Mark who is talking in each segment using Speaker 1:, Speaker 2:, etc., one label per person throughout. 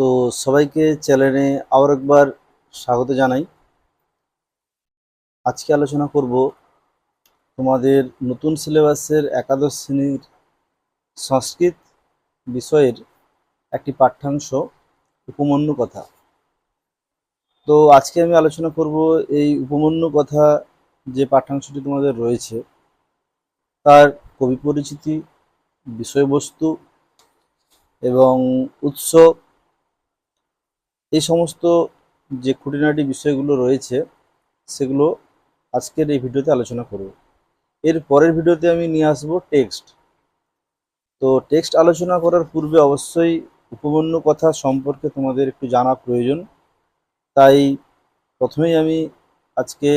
Speaker 1: তো সবাইকে চ্যানেলে আবার একবার স্বাগত জানাই। আজকে আলোচনা করব তোমাদের নতুন সিলেবাসের একাদশ শ্রেণির সংস্কৃত বিষয়ের একটি পাঠ্যাংশ উপমন্যু কথা। তো আজকে আমি আলোচনা করব এই উপমন্যু কথা যে পাঠ্যাংশটি তোমাদের রয়েছে, তার কবি পরিচিতি, বিষয়বস্তু এবং উৎস এই সমস্ত যে খুঁটিনাটি বিষয়গুলো রয়েছে, সেগুলো আজকের এই ভিডিওতে আলোচনা করব। এর পরের ভিডিওতে আমি নিয়ে আসব টেক্সট। তো টেক্সট আলোচনা করার পূর্বে অবশ্যই উপবন্য কথা সম্পর্কে তোমাদের একটু জানা প্রয়োজন। তাই প্রথমেই আমি আজকে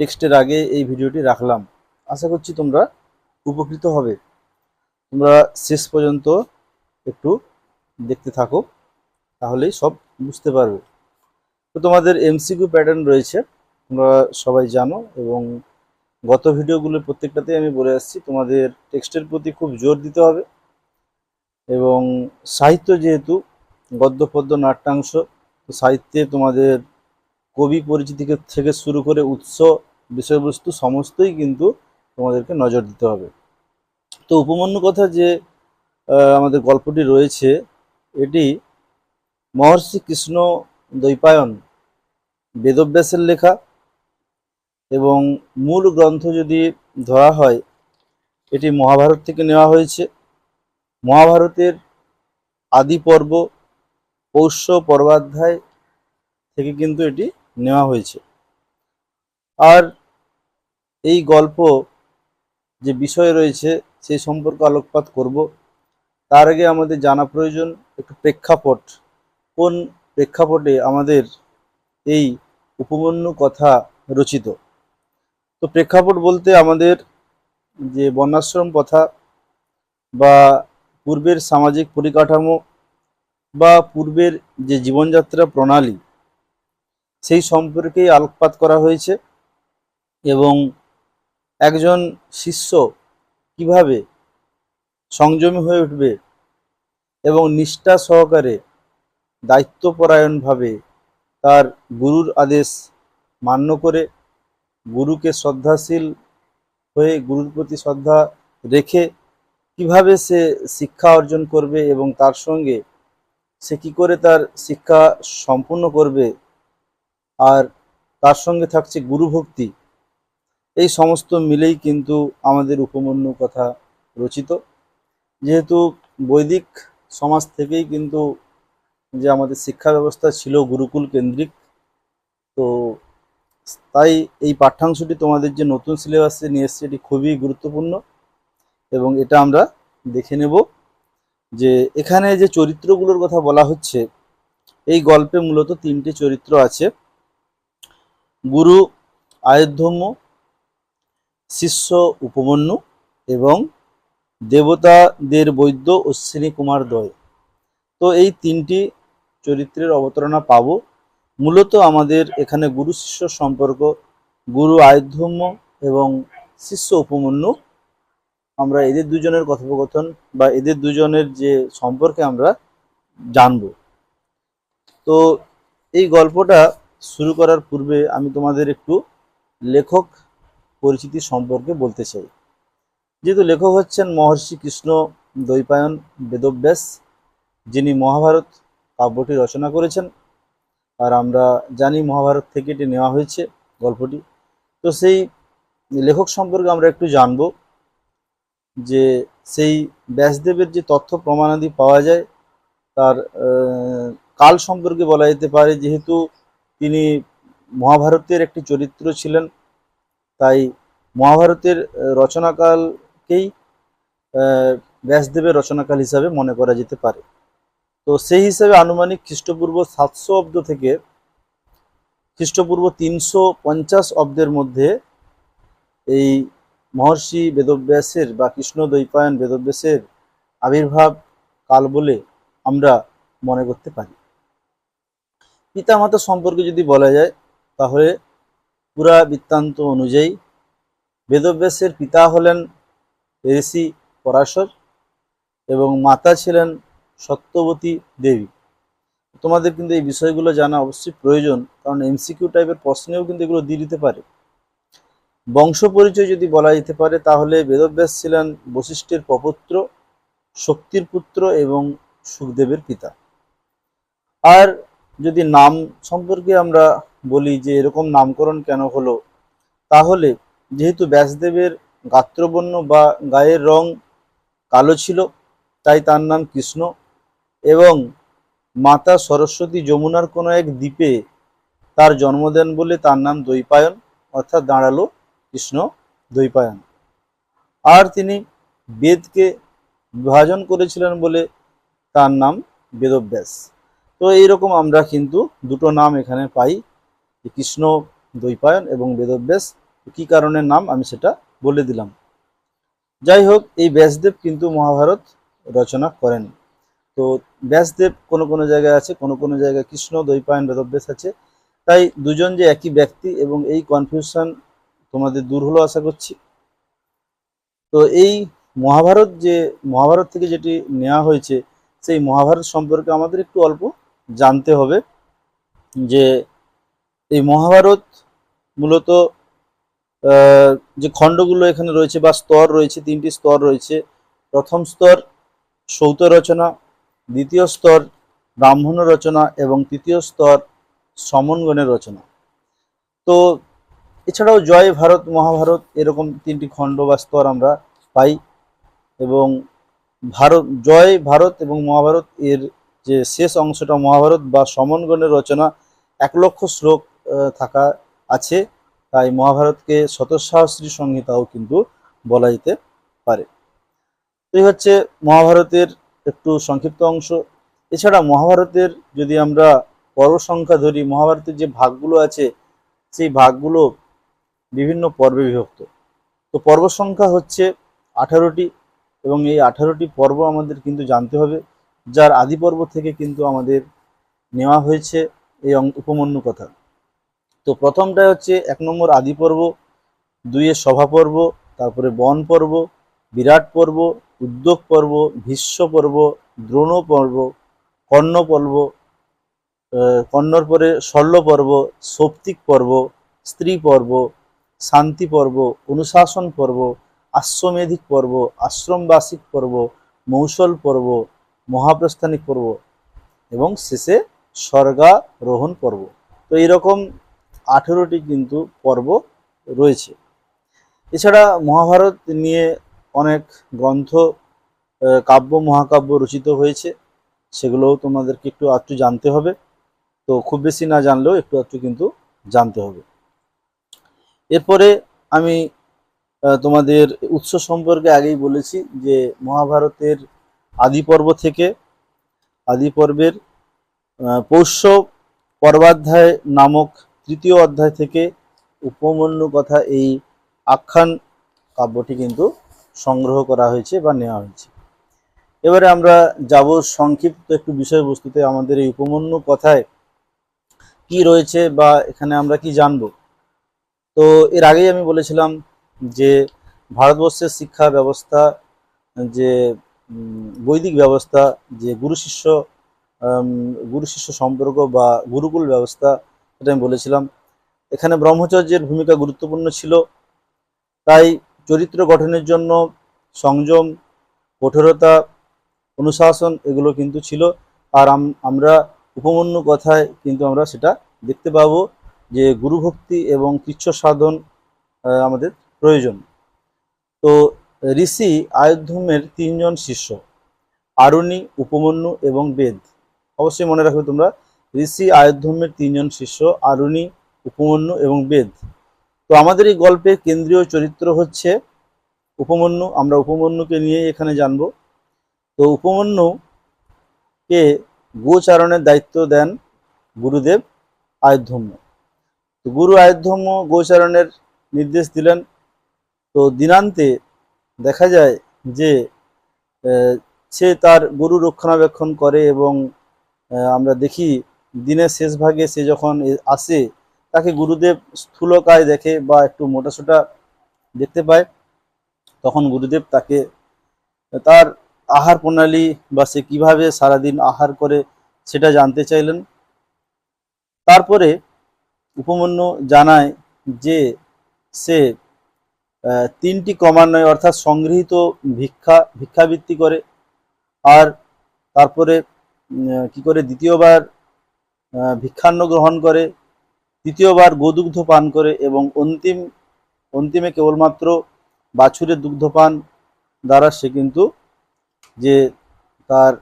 Speaker 1: টেক্সটের আগে এই ভিডিওটি রাখলাম। আশা করছি তোমরা উপকৃত হবে। তোমরা শেষ পর্যন্ত একটু দেখতে থাকো, তাহলেই সব বুঝতে পারবে। তো তোমাদের এমসিকিউ প্যাটার্ন রয়েছে, তোমরা সবাই জানো এবং গত ভিডিওগুলো প্রত্যেকটাতেই আমি বলে আসছি, তোমাদের টেক্সটের প্রতি খুব জোর দিতে হবে এবং সাহিত্য যেহেতু গদ্য, পদ্য, নাট্যাংশ সাহিত্যে তোমাদের কবি পরিচিতি থেকে শুরু করে উৎস, বিষয়বস্তু সমস্তই কিন্তু তোমাদেরকে নজর দিতে হবে। তো উপমন্যু কথা যে আমাদের গল্পটি রয়েছে, এটি মহর্ষি কৃষ্ণ দ্বৈপায়ন বেদব্যাসের লেখা এবং মূল গ্রন্থ যদি ধরা হয়, এটি মহাভারত থেকে নেওয়া হয়েছে। মহাভারতের আদি পর্ব পৌষ্য পর্বাধ্যায় থেকে কিন্তু এটি নেওয়া হয়েছে। আর এই গল্প যে বিষয় রয়েছে সেই সম্পর্কে আলোকপাত করব। তার আগে আমাদের জানা প্রয়োজন একটু প্রেক্ষাপট। কোন প্রেক্ষাপটে আমাদের এই উপমন্যু কথা রচিত? তো প্রেক্ষাপট বলতে আমাদের যে বর্ণাশ্রম কথা বা পূর্বের সামাজিক পরিকাঠামো বা পূর্বের যে জীবনযাত্রা প্রণালী, সেই সম্পর্কেই আলোকপাত করা হয়েছে এবং একজন শিষ্য কীভাবে সংযমী হয়ে উঠবে এবং নিষ্ঠা সহকারে দায়িত্বপরায়ণভাবে তার গুরুর আদেশ মান্য করে গুরুকে শ্রদ্ধাশীল হয়ে গুরুর প্রতি শ্রদ্ধা রেখে কীভাবে সে শিক্ষা অর্জন করবে এবং তার সঙ্গে সে কী করে তার শিক্ষা সম্পূর্ণ করবে আর তার সঙ্গে থাকছে গুরুভক্তি এই সমস্ত মিলেই কিন্তু আমাদের উপমন্যু কথা রচিত। যেহেতু বৈদিক সমাজ থেকেই কিন্তু যে আমাদের শিক্ষা ব্যবস্থা ছিল গুরুকুল কেন্দ্রিক, তো তাই এই পাঠ্যাংশটি তোমাদের যে নতুন সিলেবাসে নিয়ে এসছে এটি খুবই গুরুত্বপূর্ণ এবং এটা আমরা দেখে নেব যে এখানে যে চরিত্রগুলোর কথা বলা হচ্ছে, এই গল্পে মূলত তিনটি চরিত্র আছে। গুরু আয়োধ্যম্য শিষ্য, উপমন্যু এবং দেবতাদের বৈদ্য অশ্বিনী কুমার দয়। তো এই তিনটি চরিত্রের অবতারণা পাবো। মূলত আমাদের এখানে গুরু শিষ্য সম্পর্ক, গুরু আয়োধ্যম্য এবং শিষ্য উপমন্যু। আমরা এদের দুজনের কথোপকথন বা এদের দুজনের যে সম্পর্কে আমরা জানব। তো এই গল্পটা শুরু করার পূর্বে আমি তোমাদের একটু লেখক পরিচিতি সম্পর্কে বলতে চাই। যেহেতু লেখক হচ্ছেন মহর্ষি কৃষ্ণ দৈপায়ন বেদব্যাস, যিনি মহাভারত কাব্যটি রচনা করেছেন। আর আমরা জানি মহাভারত থেকে এটি নেওয়া হয়েছে গল্পটি। তো সেই লেখক সম্পর্কে আমরা একটু জানব যে সেই ব্যাসদেবের যে তথ্য প্রমাণাদি পাওয়া যায়, তার কাল সম্পর্কে বলা যেতে পারে যেহেতু তিনি মহাভারতের একটি চরিত্র ছিলেন, তাই মহাভারতের রচনাকালকেই ব্যাসদেবের রচনাকাল হিসাবে মনে করা যেতে পারে। তো সেই হিসাবে আনুমানিক খ্রিস্টপূর্ব সাতশো অব্দ থেকে খ্রিস্টপূর্ব তিনশো পঞ্চাশ অব্দের মধ্যে এই মহর্ষি বেদব্যাসের বা কৃষ্ণ দৈপায়ন বেদব্যাসের আবির্ভাব কাল বলে আমরা মনে করতে পারি। পিতামাতা সম্পর্কে যদি বলা যায়, তাহলে পুরা বৃত্তান্ত অনুযায়ী বেদব্যাসের পিতা হলেন ঋষি পরাশর এবং মাতা ছিলেন সত্যবতী দেবী। তোমাদের কিন্তু এই বিষয়গুলো জানা অবশ্যই প্রয়োজন, কারণ এমসিকিউ টাইপের প্রশ্নেও কিন্তু এগুলো দিয়ে দিতে পারে। বংশ পরিচয় যদি বলা যেতে পারে, তাহলে বেদব্যাস ছিলেন বশিষ্ঠের প্রপুত্র, শক্তির পুত্র এবং সুখদেবের পিতা। আর যদি নাম সম্পর্কে আমরা বলি যে এরকম নামকরণ কেন হলো, তাহলে যেহেতু ব্যাসদেবের গাত্রবর্ণ বা গায়ের রং কালো ছিল, তাই তার নাম কৃষ্ণ এবং মাতা সরস্বতী যমুনার কোনো এক দ্বীপে তার জন্ম দেন বলে তার নাম দৈপায়ন, অর্থাৎ দাঁড়াল কৃষ্ণ দৈপায়ন। আর তিনি বেদকে বিভাজন করেছিলেন বলে তার নাম বেদব্যাস। তো এইরকম আমরা কিন্তু দুটো নাম এখানে পাই কৃষ্ণ দৈপায়ন এবং বেদব্যাস। কি কারণে নাম আমি সেটা বলে দিলাম। যাই হোক, এই ব্যাসদেব কিন্তু মহাভারত রচনা করেন। তো ব্যাসদেব কোনো কোনো জায়গায় আছে, কোনো কোনো জায়গায় কৃষ্ণ, দৈপায়ন, বেদব্যাস আছে। তাই দুজন যে একই ব্যক্তি এবং এই কনফিউশন তোমাদের দূর হলো আশা করছি। তো এই মহাভারত যে, মহাভারত থেকে যেটি নেওয়া হয়েছে, সেই মহাভারত সম্পর্কে আমাদের একটু অল্প জানতে হবে যে এই মহাভারত মূলত যে খণ্ডগুলো এখানে রয়েছে বা স্তর রয়েছে, তিনটি স্তর রয়েছে। প্রথম স্তর সৌত রচনা দ্বিতীয় স্তর ব্রাহ্মণ রচনা এবং তৃতীয় স্তর সমনগণের রচনা। তো এছাড়াও জয় ভারত, মহাভারত এরকম তিনটি খণ্ড বা স্তর আমরা পাই এবং ভারত, জয় ভারত এবং মহাভারত এর যে শেষ অংশটা মহাভারত বা সমনগণের রচনা এক লক্ষ শ্লোক থাকা আছে। তাই মহাভারতকে শতসাহস্রী সংহিতাও কিন্তু বলা যেতে পারে। এই হচ্ছে মহাভারতের একটু সংক্ষিপ্ত অংশ। এছাড়া মহাভারতের যদি আমরা পর্ব সংখ্যা ধরি, মহাভারতের যে ভাগগুলো আছে, সেই ভাগগুলো বিভিন্ন পর্বে বিভক্ত। তো পর্ব সংখ্যা হচ্ছে আঠারোটি এবং এই আঠারোটি পর্ব আমাদের কিন্তু জানতে হবে। যার আদি পর্ব থেকে কিন্তু আমাদের নেওয়া হয়েছে এই উপমন্যু কথা। তো প্রথমটা হচ্ছে এক নম্বর আদি পর্ব, দুইয়ের সভা পর্ব, তারপরে বন পর্ব বিরাট পর্ব, উদ্যোগ পর্ব, ভীষ্ম পর্ব, দ্রোণ পর্ব, কর্ণ পর্ব কর্ণর পরে শল্য পর্ব, সৌপ্তিক পর্ব, স্ত্রী পর্ব, শান্তি পর্ব, অনুশাসন পর্ব, আশ্রমেধিক পর্ব, আশ্রমবাসিক পর্ব, মৌসল পর্ব, মহাপ্রস্থানিক পর্ব এবং শেষে স্বর্গারোহণ পর্ব। তো এইরকম আঠেরোটি কিন্তু পর্ব রয়েছে। এছাড়া মহাভারত নিয়ে অনেক গ্রন্থ কাব্য, মহাকাব্য রচিত হয়েছে। সেগুলোও তোমাদেরকে একটু একটু জানতে হবে। তো খুব বেশি না জানলেও একটু একটু কিন্তু জানতে হবে। এরপরে আমি তোমাদের উৎস সম্পর্কে আগেই বলেছি যে মহাভারতের আদি পর্ব থেকে আদি পর্বের পৌষ্য পর্বাধ্যায় নামক তৃতীয় অধ্যায় থেকে উপমন্যু কথা এই আখ্যান কাব্যটি কিন্তু সংগ্রহ করা হয়েছে বা নেওয়া হয়েছে। এবারে আমরা যাব সংক্ষিপ্ত একটু বিষয়বস্তুতে আমাদের এই উপমন্যু কথায় কি রয়েছে বা এখানে আমরা কি জানব। তো এর আগেই আমি বলেছিলাম যে ভারতবর্ষের শিক্ষা ব্যবস্থা, যে বৈদিক ব্যবস্থা, যে গুরু শিষ্য গুরু শিষ্য সম্পর্ক বা গুরুকুল ব্যবস্থা এটা আমি বলেছিলাম। এখানে ব্রহ্মচর্যের ভূমিকা গুরুত্বপূর্ণ ছিল। তাই চরিত্র গঠনের জন্য সংযম, কঠোরতা, অনুশাসন এগুলো কিন্তু ছিল। আর আমরা উপমন্যু কথায় কিন্তু আমরা সেটা দেখতে পাবো যে গুরুভক্তি এবং কৃচ্ছ সাধন আমাদের প্রয়োজন। তো ঋষি আয়ুধমের তিনজন শিষ্য, আরুণী, উপমন্যু এবং বেদ। অবশ্যই মনে রাখবে তোমরা, ঋষি আয়ুধমের তিনজন শিষ্য, আরুণী, উপমন্যু এবং বেদ। তো আমাদের এই গল্পের কেন্দ্রীয় চরিত্র হচ্ছে উপমন্যু। আমরা উপমন্যুকে নিয়ে এখানে জানব। তো উপমন্যুকে গোচারণের দায়িত্ব দেন গুরুদেব আয়ুধম্য। তো গুরু আয়ুধম্য গোচারণের নির্দেশ দিলেন। তো দিনান্তে দেখা যায় যে সে তার গরু রক্ষণাবেক্ষণ করে এবং আমরা দেখি দিনের শেষ ভাগে সে যখন আসে তাকে গুরুদেব স্থূলকায় দেখে বা একটু মোটাসোটা দেখতে পায়, তখন গুরুদেব তাকে তার আহার প্রণালী বা সে কীভাবে সারাদিন আহার করে সেটা জানতে চাইলেন। তারপরে উপমন্যু জানায় যে সে তিনটি ক্রমান্বয়ে অর্থাৎ সংগৃহীত ভিক্ষা, ভিক্ষাবৃত্তি করে আর তারপরে কি করে দ্বিতীয়বার ভিক্ষান্ন গ্রহণ করে তৃতীয়বার গোদুগ্ধ পান করে এবং অন্তিম অন্তিমে কেবলমাত্র বাছুরের দুগ্ধপান দ্বারা সে কিন্তু যে তার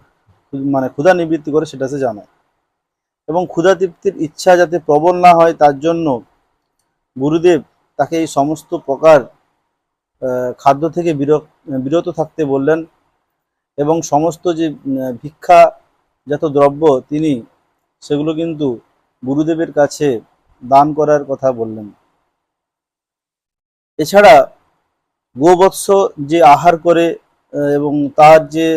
Speaker 1: মানে ক্ষুধা নিবৃত্তি করে সেটা সে জানায় এবং ক্ষুধা তৃপ্তির ইচ্ছা যাতে প্রবল না হয় তার জন্য গুরুদেব তাকে এই সমস্ত প্রকার খাদ্য থেকে বিরত থাকতে বললেন এবং সমস্ত যে উম, ভিক্ষাজাত দ্রব্য তিনি সেগুলো কিন্তু গুরুদেবের কাছে দান করার কথা বললেন। এছাড়া গোবৎস যে আহার করে এবং তার যে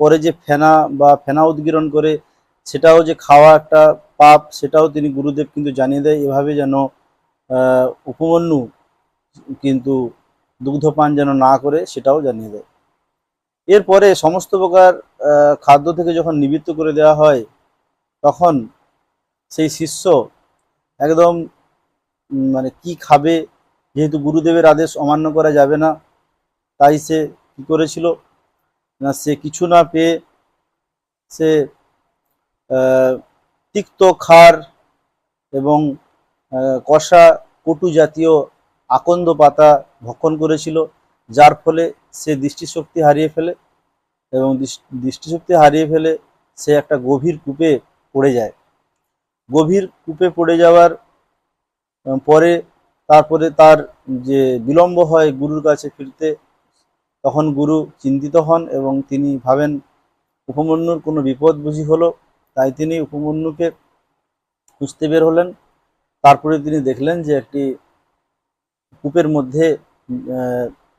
Speaker 1: পরে যে ফেনা বা ফেনা উদ্গীরণ করে, সেটাও যে খাওয়া একটা পাপ, সেটাও তিনি গুরুদেব কিন্তু জানিয়ে দেয়। এভাবে যেন উপমন্যু কিন্তু দুগ্ধপান যেন না করে, সেটাও জানিয়ে দেয়। এরপরে সমস্ত প্রকার খাদ্য থেকে যখন নিবৃত্ত করে দেওয়া হয়, তখন সেই শিষ্য একদম মানে কি খাবে, যেহেতু গুরুদেবের আদেশ অমান্য করা যাবে না, তাই সে কি করেছিল? না, সে কিছু না পেয়ে সে তিক্ত খার এবং কষা কটু জাতীয় আকন্দ পাতা ভক্ষণ করেছিল, যার ফলে সে দৃষ্টিশক্তি হারিয়ে ফেলে এবং দৃষ- দৃষ্টিশক্তি হারিয়ে ফেলে সে একটা গভীর কূপে পড়ে যায়। গভীর কূপে পড়ে যাওয়ার পরে তারপরে তার যে বিলম্ব হয় গুরুর কাছে ফিরতে, তখন গুরু চিন্তিত হন এবং তিনি ভাবেন, উপমন্যুর কোনো বিপদ বুঝি হলো? তাই তিনি উপমন্যুকে খুঁজতে বের হলেন। তারপরে তিনি দেখলেন যে একটি কূপের মধ্যে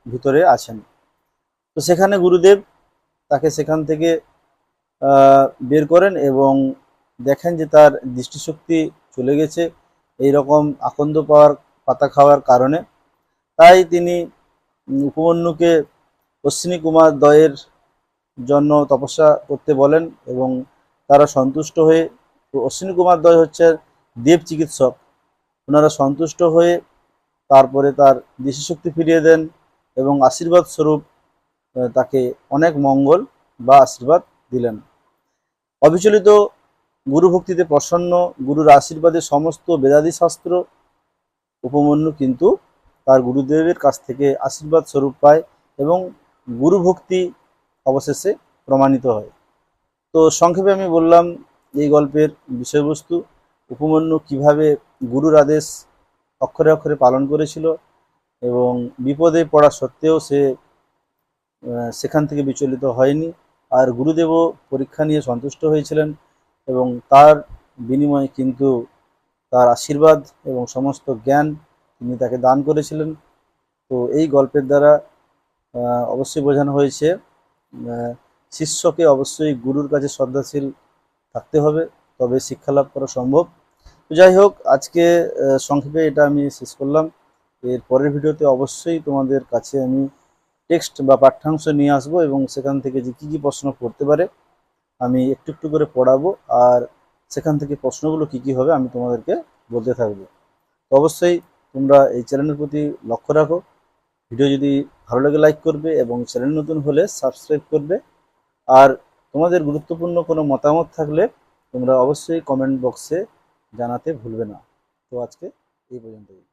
Speaker 1: ভিতরে আছেন। তো সেখানে গুরুদেব তাকে সেখান থেকে বের করেন এবং দেখেন যে তার দৃষ্টিশক্তি চলে গেছে এই রকম আকন্দ পাওয়ার, পাতা খাওয়ার কারণে। তাই তিনি উপমন্যুকে অশ্বিনী কুমার দয়ের জন্য তপস্যা করতে বলেন এবং তারা সন্তুষ্ট হয়ে, অশ্বিনী কুমার দয় হচ্ছে দেব চিকিৎসক। ওনারা সন্তুষ্ট হয়ে তারপরে তার দৃষ্টিশক্তি ফিরিয়ে দেন এবং আশীর্বাদ স্বরূপ তাকে অনেক মঙ্গল বা আশীর্বাদ দিলেন। অবিচলিত গুরু ভক্তিতে প্রসন্ন, গুরুর আশীর্বাদে সমস্ত বেদাদি শাস্ত্র উপমন্যু কিন্তু তার গুরুদেবের কাছ থেকে আশীর্বাদ স্বরূপ পায় এবং গুরু ভক্তি অবশেষে প্রমাণিত হয়। তো সংক্ষেপে আমি বললাম, এই গল্পের বিষয়বস্তু, উপমন্যু কীভাবে গুরুর আদেশ অক্ষরে অক্ষরে পালন করেছিল এবং বিপদে পড়া সত্ত্বেও সে সেখান থেকে বিচলিত হয়নি। আর গুরুদেবও পরীক্ষা নিয়ে সন্তুষ্ট হয়েছিলেন। এবং তার বিনিময়ে কিন্তু তার আশীর্বাদ এবং সমস্ত জ্ঞান তিনি তাকে দান করেছিলেন। তো এই গল্পের দ্বারা অবশ্যই বোঝানো হয়েছে শিষ্যকে অবশ্যই গুরুর কাছে শ্রদ্ধাশীল থাকতে হবে, তবে শিক্ষা লাভ করা সম্ভব। তো যাই হোক, আজকে সংক্ষেপে এটা আমি শেষ করলাম। এর পরের ভিডিওতে অবশ্যই তোমাদের কাছে আমি টেক্সট বা পাঠ্যাংশ নিয়ে আসব এবং সেখান থেকে যে কী কী প্রশ্ন করতে পারে আমি একটু একটু করে পড়াবো আর সেখান থেকে প্রশ্নগুলো কী কী হবে আমি তোমাদেরকে বলতে থাকব। তো অবশ্যই তোমরা এই চ্যানেলের প্রতি লক্ষ্য রাখো। ভিডিও যদি ভালো লাগে লাইক করবে এবং চ্যানেল নতুন হলে সাবস্ক্রাইব করবে। আর তোমাদের গুরুত্বপূর্ণ কোনো মতামত থাকলে তোমরা অবশ্যই কমেন্ট বক্সে জানাতে ভুলবে না। তো আজকে এই পর্যন্তই।